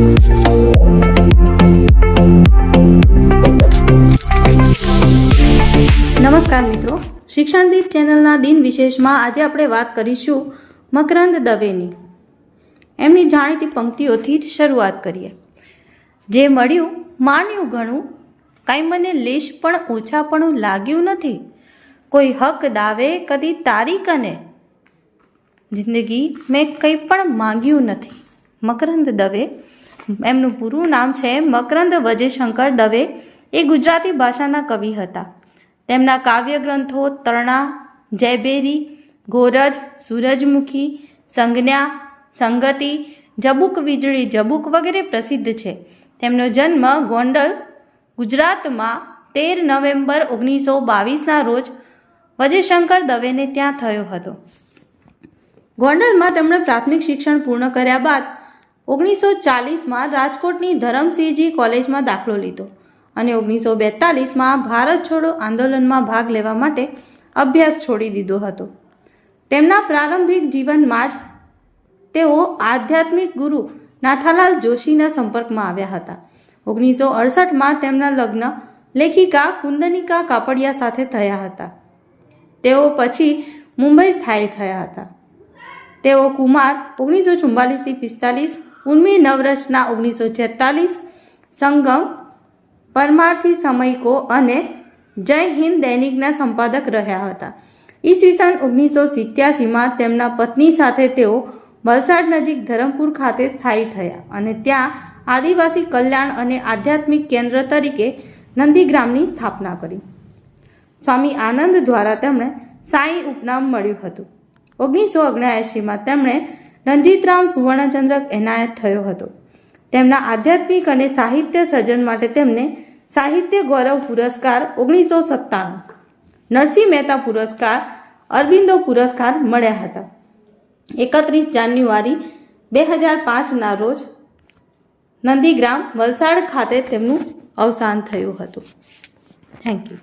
નમસ્કાર મિત્રો. શિક્ષણદીપ ચેનલના દિન વિશેષમાં આજે આપણે વાત કરીશું મકરંદ દવેની. એમની જાણીતી પંક્તિઓથી જ શરૂઆત કરીએ. જે મળ્યું, માન્યું ઘણું કાંઈ મને લેશ પણ ઓછાપણું લાગ્યું નથી. કોઈ હક દાવે કદી તારી કને જિંદગી મેં કંઈ પણ માંગ્યું નથી. મકરંદ દવે એમનું પૂરું નામ છે મકરંદ વજયશંકર દવે. એ ગુજરાતી ભાષાના કવિ હતા. તેમના કાવ્ય ગ્રંથો તરણા, જયબેરી, ગોરજ, સૂરજમુખી, સંજ્ઞા, સંગતિ, જબુક વીજળી, જબુક વગેરે પ્રસિદ્ધ છે. તેમનો જન્મ ગોંડલ, ગુજરાતમાં તેર નવેમ્બર ઓગણીસો બાવીસના રોજ વજયશંકર દવેને ત્યાં થયો હતો. ગોંડલમાં તેમણે પ્રાથમિક શિક્ષણ પૂર્ણ કર્યા બાદ ઓગણીસો ચાલીસમાં રાજકોટની ધરમસિંહજી કોલેજમાં દાખલો લીધો અને ઓગણીસો બેતાલીસમાં ભારત છોડો આંદોલનમાં ભાગ લેવા માટે અભ્યાસ છોડી દીધો હતો. તેમના પ્રારંભિક જીવનમાં જ તેઓ આધ્યાત્મિક ગુરુ નાથાલાલ જોશીના સંપર્કમાં આવ્યા હતા. ઓગણીસો અડસઠમાં તેમના લગ્ન લેખિકા કુંદનિકા કાપડિયા સાથે થયા હતા. તેઓ પછી મુંબઈ સ્થાયી થયા હતા. તેઓ કુમાર ઓગણીસો ચુમ્માલીસથી પિસ્તાલીસ ઉર્મી નવરચના ઓગણીસો છેતાલીસ સંગમ, પરમાર્થી સમયકો અને જય હિન્દ દૈનિકના સંપાદક રહ્યા હતા. ઈસવીસન ઓગણીસો સિત્યાસીમાં તેમના પત્ની સાથે તેઓ વલસાડ નજીક ધરમપુર ખાતે સ્થાયી થયા અને ત્યાં આદિવાસી કલ્યાણ અને આધ્યાત્મિક કેન્દ્ર તરીકે નંદીગ્રામની સ્થાપના કરી. સ્વામી આનંદ દ્વારા તેમણે સાંઈ ઉપનામ મળ્યું હતું. ઓગણીસો ઓગણએંશીમાં તેમણે રંજીતરામ સુવર્ણચંદ્રક એનાયત થયો હતો. તેમના આધ્યાત્મિક અને સાહિત્ય સર્જન માટે તેમને સાહિત્ય ગૌરવ પુરસ્કાર ઓગણીસો સત્તાણું, નરસિંહ મહેતા પુરસ્કાર અરવિંદો પુરસ્કાર મળ્યા હતા. એકત્રીસ જાન્યુઆરી બે હજાર પાંચના રોજ નંદીગ્રામ વલસાડ ખાતે તેમનું અવસાન થયું હતું. Thank you